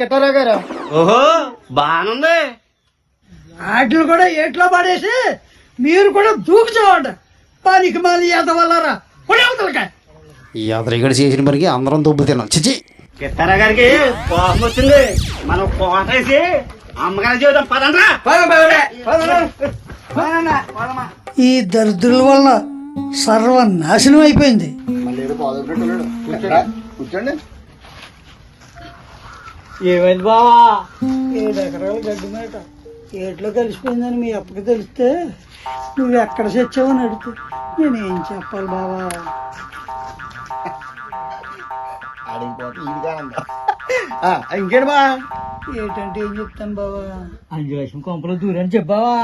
కట్టారా గారు? ఓహో బానుంది వాటిని కూడా ఏట్లో పడేసి మీరు కూడా దూకుతామంట పనికి మళ్ళీ ఎంత వల్లరా ఈ చేసిన పనికి అందరం దుబ్బు తిన్నాం. చిచి కిట్టారా గారికి? కోపం వచ్చింది. మనం కోటేసి అమ్మగారి జీవితం పదండ్రా. ఈ దరిద్రుల వల్ల సర్వనాశనం అయిపోయింది. కూర్చోండి. ఏమైంది బావా? ఏడు ఎకరాలు గడ్డి మేట. ఏట్లో కలిసిపోయిందని మీ అప్పకి తెలిస్తే నువ్వు ఎక్కడ చచ్చావని అడిగితే నేనేం చెప్పాలి బావా? అడిగిపోతే ఇంకేంటి బా ఏంటంటే ఏం చెప్తాను బావా? అంజు లక్ష్మి కొంపలో దూరని చెప్పావా